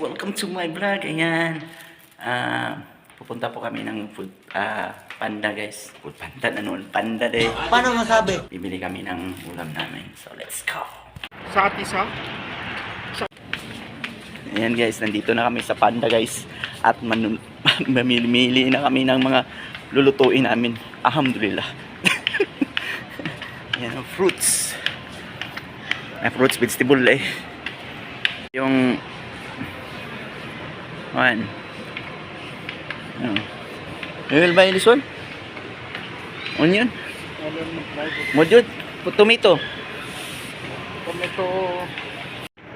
welcome to my vlog. Ayan. Ah, pupunta po kami ng food ah, panda guys. Food panda na noon. Panda day. Paano masabi? Bibili kami ng ulam namin. So let's go. Sa atisa? Ayan guys, nandito na kami sa panda guys. At mamili-mili na kami ng mga lulutuin namin. Alhamdulillah. Ayan fruits. May fruits, vegetable eh. Yung One. Ano? You will buy this one? Onion? Mojud? Tomato? Tomato.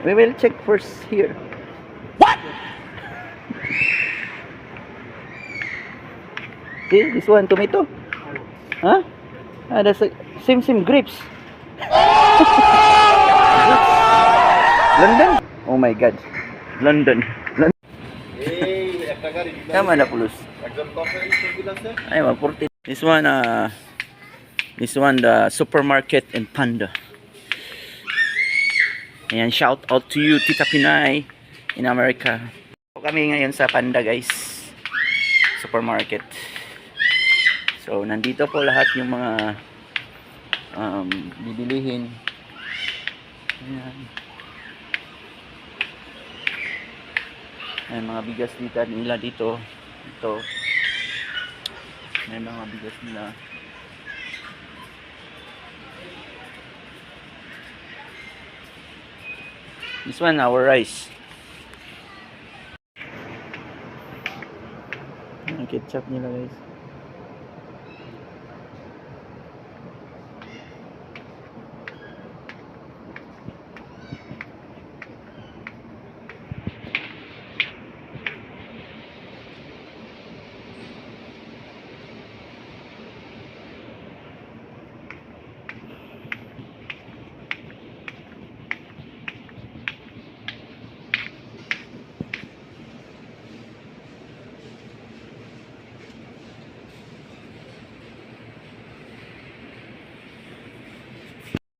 We will check first here. See, this one, tomato. Huh? Ah, that's a, same, same grapes. London? Oh my God. London. London. Tama na pulos. Ay, 40. This one, uh, this one, the supermarket and panda. Ayan, shout out to you, Tita Pinay in America. Kami ngayon sa panda, guys. Supermarket. So, nandito po lahat yung mga um, bibilihin. Ayan. Ayan, mga bigas dito nila dito. Ito. May mga bigas nila. This one, our rice. Ang ketchup nila.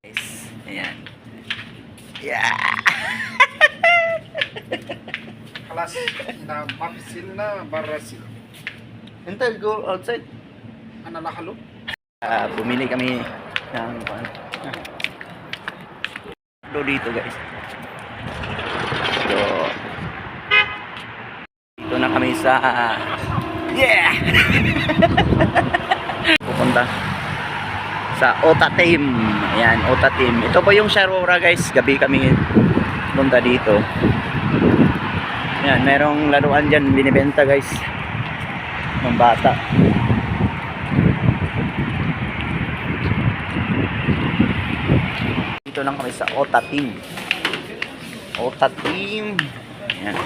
Guys, ayan. Yeah. Kalas na mapsil na barasil. Until go outside. Ano nakalo? Uh, bumili kami ng ah, do dito guys. So dito na kami sa uh, yeah. Pupunta sa Ota Team. Ayan, Ota Team. Ito po yung Sharora guys. Gabi kami punta dito. Ayan, merong laruan dyan binibenta guys. Ng bata. Dito lang kami sa Ota Team. Ota Team. Ayan.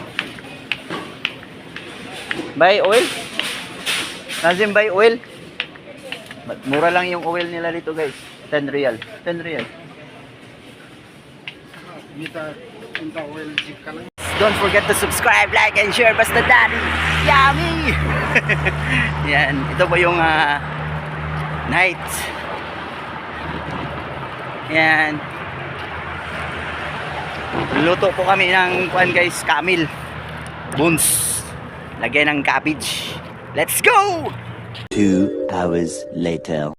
Buy oil? Nazim buy oil? Mura lang yung oil nila dito guys. 10 real. 10 real. Don't forget to subscribe, like, and share. Basta daddy. Yummy! Yan. Ito po yung uh, night. Yan. Luto po kami ng kuan guys. Kamil. Bones. Lagyan ng cabbage. Let's go! Two hours later.